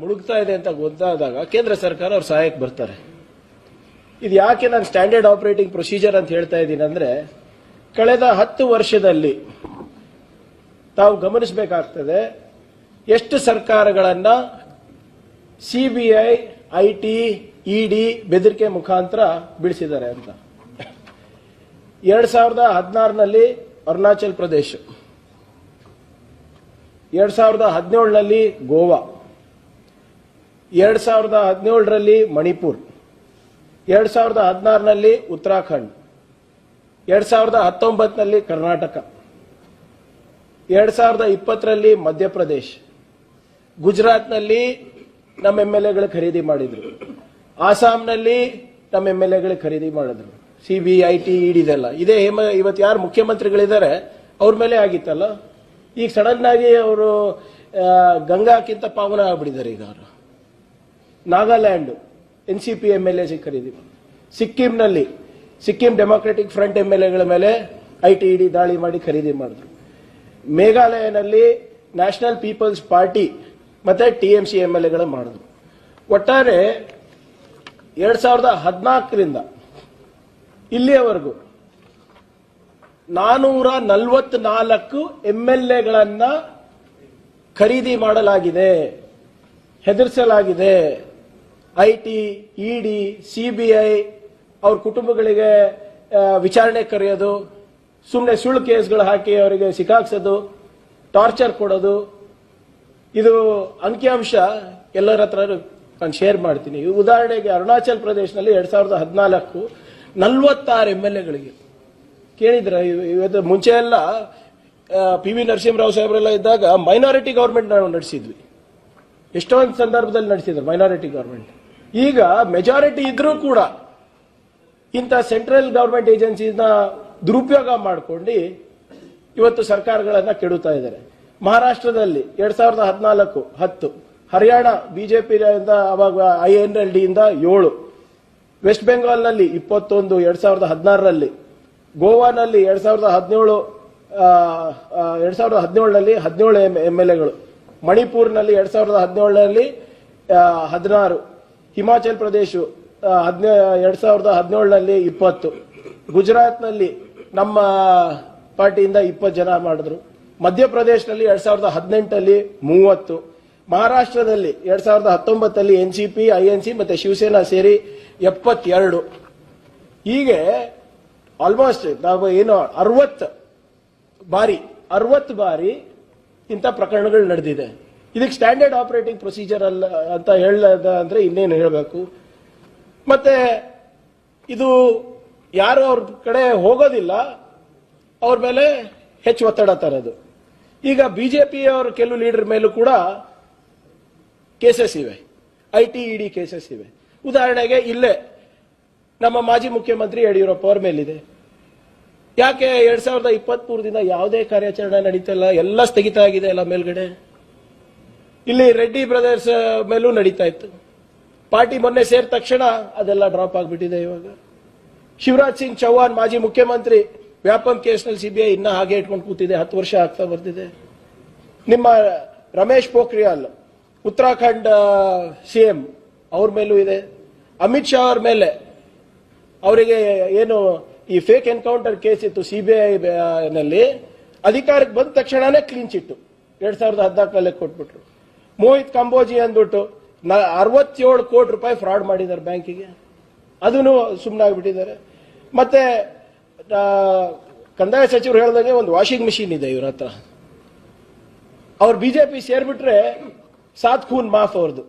ಮುಳುಗ್ತಾ ಇದೆ ಅಂತ ಗೊತ್ತಾದಾಗ ಕೇಂದ್ರ ಸರ್ಕಾರ ಅವ್ರ ಸಹಾಯಕ್ಕೆ ಬರ್ತಾರೆ. ಇದು ಯಾಕೆ ನಾನು ಸ್ಟ್ಯಾಂಡರ್ಡ್ ಆಪರೇಟಿಂಗ್ ಪ್ರೊಸೀಜರ್ ಅಂತ ಹೇಳ್ತಾ ಇದ್ದೀನಿ ಅಂದ್ರೆ, ಕಳೆದ ಹತ್ತು ವರ್ಷದಲ್ಲಿ ತಾವು ಗಮನಿಸಬೇಕಾಗ್ತದೆ, ಎಷ್ಟು ಸರ್ಕಾರಗಳನ್ನ ಸಿಬಿಐ ಐ ಟಿ ಇಡಿ ಬೆದರಿಕೆ ಮುಖಾಂತರ ಬೀಳಿಸಿದ್ದಾರೆ ಅಂತ. ಎರಡ್ ಸಾವಿರದ ಹದಿನಾರನಲ್ಲಿ ಅರುಣಾಚಲ್ ಪ್ರದೇಶ, ಎರಡ್ ಸಾವಿರದ ಹದಿನೇಳರಲ್ಲಿ ಗೋವಾ ಎರಡ್ ಸಾವಿರದ ಹದಿನೇಳರಲ್ಲಿ ಮಣಿಪುರ್, ಎರಡ್ ಸಾವಿರದ ಹದಿನಾರನಲ್ಲಿ ಉತ್ತರಾಖಂಡ್, ಎರಡ್ ಸಾವಿರದ ಹತ್ತೊಂಬತ್ತರಲ್ಲಿ ಕರ್ನಾಟಕ, ಎರಡ್ ಸಾವಿರದ ಇಪ್ಪತ್ತರಲ್ಲಿ ಮಧ್ಯಪ್ರದೇಶ್. ಗುಜರಾತ್ನಲ್ಲಿ ನಮ್ಮ ಎಂ ಎಲ್ ಎಗಳು ಖರೀದಿ ಮಾಡಿದ್ರು. ಆಸಾಂನಲ್ಲಿ ನಮ್ಮ ಎಂ ಎಲ್ ಎಗಳು ಖರೀದಿ ಮಾಡಿದ್ರು. ಸಿ ಬಿ ಐ ಟಿ ಇಡಿದೆಲ್ಲ ಇದೇ ಹೇಮ, ಇವತ್ತು ಯಾರು ಮುಖ್ಯಮಂತ್ರಿಗಳಿದ್ದಾರೆ, ಅವ್ರ ಮೇಲೆ ಆಗಿತ್ತಲ್ಲ? ಈಗ ಸಡನ್ ಆಗಿ ಅವರು ಗಂಗಾಕ್ಕಿಂತ ಪಾವನ ಆಗ್ಬಿಟ್ಟಿದ್ದಾರೆ ಈಗ ಅವರು. Nagaland N C P M L A ಸಿಕ್ಕರಿದ್ದೀವಿ. ಸಿಕ್ಕಿಂನಲ್ಲಿ, Sikkim democratic front M L ಎಗಳ ಮೇಲೆ ಐ ಟಿ ಇಡಿ ದಾಳಿ ಮಾಡಿ ಖರೀದಿ ಮಾಡಿದ್ರು. ಮೇಘಾಲಯನಲ್ಲಿ ನ್ಯಾಷನಲ್ ಪೀಪಲ್ಸ್ ಪಾರ್ಟಿ ಮತ್ತೆ T M C M L ಎಗಳು ಮಾಡಿದ್ರು. ಒಟ್ಟಾರೆ ಎರಡು ಸಾವಿರದ ಹದಿನಾಲ್ಕರಿಂದ ಇಲ್ಲಿಯವರೆಗೂ ನಾನೂರ ನಲವತ್ನಾಲ್ಕು ಎಂ ಎಲ್ ಎಗಳನ್ನು ಖರೀದಿ ಮಾಡಲಾಗಿದೆ, ಹೆದರಿಸಲಾಗಿದೆ. I T E D, CBI ಅವ್ರ ಕುಟುಂಬಗಳಿಗೆ ವಿಚಾರಣೆ ಕರೆಯೋದು ಸುಮ್ಮನೆ ಸುಳ್ಳು ಕೇಸ್ಗಳು ಹಾಕಿ ಅವರಿಗೆ ಸಿಕ್ಕಾಕ್ಸೋದು, ಟಾರ್ಚರ್ ಕೊಡೋದು. ಇದು ಅಂಕಿಅಂಶ ಎಲ್ಲರ ಹತ್ರ ನಾನು ಶೇರ್ ಮಾಡ್ತೀನಿ. ಉದಾಹರಣೆಗೆ ಅರುಣಾಚಲ್ ಪ್ರದೇಶನಲ್ಲಿ ಎರಡ್ ಸಾವಿರದ ಹದಿನಾಲ್ಕು ನಲ್ವತ್ತಾರು ಎಂ ಎಲ್ ಎಗಳಿಗೆ. ಕೇಳಿದ್ರ? ಇವತ್ತು ಮುಂಚೆ ಎಲ್ಲ ಪಿ ವಿ ನರಸಿಂಹರಾವ್ ಸಾಹೇಬ್ರೆಲ್ಲ ಇದ್ದಾಗ ಮೈನಾರಿಟಿ ಗೌರ್ಮೆಂಟ್ ನಾವು ನಡೆಸಿದ್ವಿ. ಎಷ್ಟೊಂದು ಸಂದರ್ಭದಲ್ಲಿ ನಡೆಸಿದ್ರು ಮೈನಾರಿಟಿ ಗೌರ್ಮೆಂಟ್ ಈಗ ಮೆಜಾರಿಟಿ ಇದ್ರೂ ಕೂಡ ಇಂಥ ಸೆಂಟ್ರಲ್ ಗೌರ್ಮೆಂಟ್ ಏಜೆನ್ಸಿನ ದುರುಪಯೋಗ ಮಾಡಿಕೊಂಡು ಇವತ್ತು ಸರ್ಕಾರಗಳನ್ನು ಕೆಡುತ್ತಾ ಇದ್ದಾರೆ. ಮಹಾರಾಷ್ಟ್ರದಲ್ಲಿ ಎರಡ್ ಸಾವಿರದ ಹದಿನಾಲ್ಕು ಹತ್ತು, ಹರಿಯಾಣ ಬಿಜೆಪಿ ಅವಾಗ ಐ ಎನ್ ಎಲ್ ಡಿಯಿಂದ ಏಳು ವೆಸ್ಟ್ ಬೆಂಗಾಲ್ನಲ್ಲಿ ಇಪ್ಪತ್ತೊಂದು, ಎರಡ್ ಸಾವಿರದ ಹದಿನಾರರಲ್ಲಿ, ಗೋವಾನಲ್ಲಿ ಎರಡ್ ಸಾವಿರದ ಹದಿನೇಳು ಎರಡ್ ಸಾವಿರದ ಹದಿನೇಳರಲ್ಲಿ ಹದಿನೇಳು ಎಂ ಎಲ್ ಎಗಳು, ಮಣಿಪುರ್ನಲ್ಲಿ ಎರಡ್ ಸಾವಿರದ ಹದಿನೇಳರಲ್ಲಿ ಹದಿನಾರು ಹಿಮಾಚಲ್ ಪ್ರದೇಶ ಹದಿನೇ, ಎರಡ್ ಸಾವಿರದ ಹದಿನೇಳರಲ್ಲಿ ಇಪ್ಪತ್ತು. ಗುಜರಾತ್ನಲ್ಲಿ ನಮ್ಮ ಪಾರ್ಟಿಯಿಂದ ಇಪ್ಪತ್ತು ಜನ ಮಾಡಿದ್ರು. ಮಧ್ಯಪ್ರದೇಶದಲ್ಲಿ ಎರಡ್ ಸಾವಿರದ ಹದಿನೆಂಟಲ್ಲಿ ಮೂವತ್ತು. ಮಹಾರಾಷ್ಟ್ರದಲ್ಲಿ ಎರಡ್ ಸಾವಿರದ ಹತ್ತೊಂಬತ್ತಲ್ಲಿ N C P I N C ಮತ್ತೆ ಶಿವಸೇನಾ ಸೇರಿ ಎಪ್ಪತ್ತೆರಡು. ಹೀಗೆ ಆಲ್ಮೋಸ್ಟ್ ನಾವು ಏನು ಅರವತ್ತು ಬಾರಿ ಅರವತ್ತು ಬಾರಿ ಇಂಥ ಪ್ರಕರಣಗಳು ನಡೆದಿದೆ. ಇದಕ್ಕೆ ಸ್ಟ್ಯಾಂಡರ್ಡ್ ಆಪರೇಟಿಂಗ್ ಪ್ರೊಸೀಜರ್ ಅಲ್ಲ ಅಂತ ಹೇಳದ ಅಂದರೆ ಇನ್ನೇನು ಹೇಳಬೇಕು? ಮತ್ತೆ ಇದು ಯಾರು ಅವ್ರ ಕಡೆ ಹೋಗೋದಿಲ್ಲ, ಅವ್ರ ಮೇಲೆ ಹೆಚ್ಚು ಒತ್ತಡ ತರೋದು. ಈಗ ಬಿಜೆಪಿ ಅವರ ಕೆಲವು ಲೀಡರ್ ಮೇಲೂ ಕೂಡ ಕೇಸಸ್ ಇವೆ. ಐ ಟಿ ಇಡಿ ಕೇಸಸ್ ಇವೆ. ಉದಾಹರಣೆಗೆ ಇಲ್ಲೇ ನಮ್ಮ ಮಾಜಿ ಮುಖ್ಯಮಂತ್ರಿ ಯಡಿಯೂರಪ್ಪ ಅವ್ರ ಮೇಲಿದೆ. ಯಾಕೆ ಎರಡ್ ಸಾವಿರದ ಇಪ್ಪತ್ತ್ ಮೂರದಿಂದ ಯಾವುದೇ ಕಾರ್ಯಾಚರಣೆ ನಡೀತಾ ಇಲ್ಲ ಎಲ್ಲ ಸ್ಥಗಿತ ಆಗಿದೆ ಎಲ್ಲ ಮೇಲ್ಗಡೆ? ಇಲ್ಲಿ ರೆಡ್ಡಿ ಬ್ರದರ್ಸ್ ಮೇಲೂ ನಡೀತಾ ಇತ್ತು. ಪಾರ್ಟಿ ಮೊನ್ನೆ ಸೇರಿದ ತಕ್ಷಣ ಅದೆಲ್ಲ ಡ್ರಾಪ್ ಆಗಿಬಿಟ್ಟಿದೆ ಇವಾಗ. ಶಿವರಾಜ್ ಸಿಂಗ್ ಚೌಹಾಣ್ ಮಾಜಿ ಮುಖ್ಯಮಂತ್ರಿ, ವ್ಯಾಪಂ ಕೇಸ್ನಲ್ಲಿ ಸಿಬಿಐ ಇನ್ನೂ ಹಾಗೆ ಇಟ್ಕೊಂಡು ಕೂತಿದೆ, ಹತ್ತು ವರ್ಷ ಆಗ್ತಾ ಬರ್ತಿದೆ. ನಿಮ್ಮ ರಮೇಶ್ ಪೋಖ್ರಿಯಾಲ್, ಉತ್ತರಾಖಂಡ್ ಸಿಎಂ ಅವ್ರ ಮೇಲೂ ಇದೆ. ಅಮಿತ್ ಶಾ ಅವ್ರ ಮೇಲೆ ಅವರಿಗೆ ಏನು ಈ ಫೇಕ್ ಎನ್ಕೌಂಟರ್ ಕೇಸ್ ಇತ್ತು ಸಿಬಿಐ ನಲ್ಲಿ, ಅಧಿಕಾರಕ್ಕೆ ಬಂದ ತಕ್ಷಣನೇ ಕ್ಲೀನ್ ಚಿಟ್ಟು ಎರಡ್ ಸಾವಿರದ ಹದಿನಾಲ್ಕಲ್ಲೇ ಕೊಟ್ಬಿಟ್ರು. ಮೋಹಿತ್ ಕಂಬೋಜಿ ಅಂದ್ಬಿಟ್ಟು ಅರವತ್ತೇಳು ಕೋಟಿ ರೂಪಾಯಿ ಫ್ರಾಡ್ ಮಾಡಿದ್ದಾರೆ ಬ್ಯಾಂಕಿಗೆ. ಅದನ್ನು ಸುಮ್ಮನಾಗ್ಬಿಟ್ಟಿದ್ದಾರೆ ಮತ್ತೆ ಕಂದಾಯ ಸಚಿವರು ಹೇಳ್ದಂಗೆ ಒಂದು ವಾಷಿಂಗ್ ಮಿಷಿನ್ ಇದೆ ಇವ್ರ ಹತ್ರ. ಅವ್ರು ಬಿಜೆಪಿ ಸೇರ್ಬಿಟ್ರೆ ಸಾತ್ ಖೂನ್ ಮಾಫ್ ಅವ್ರದ್ದು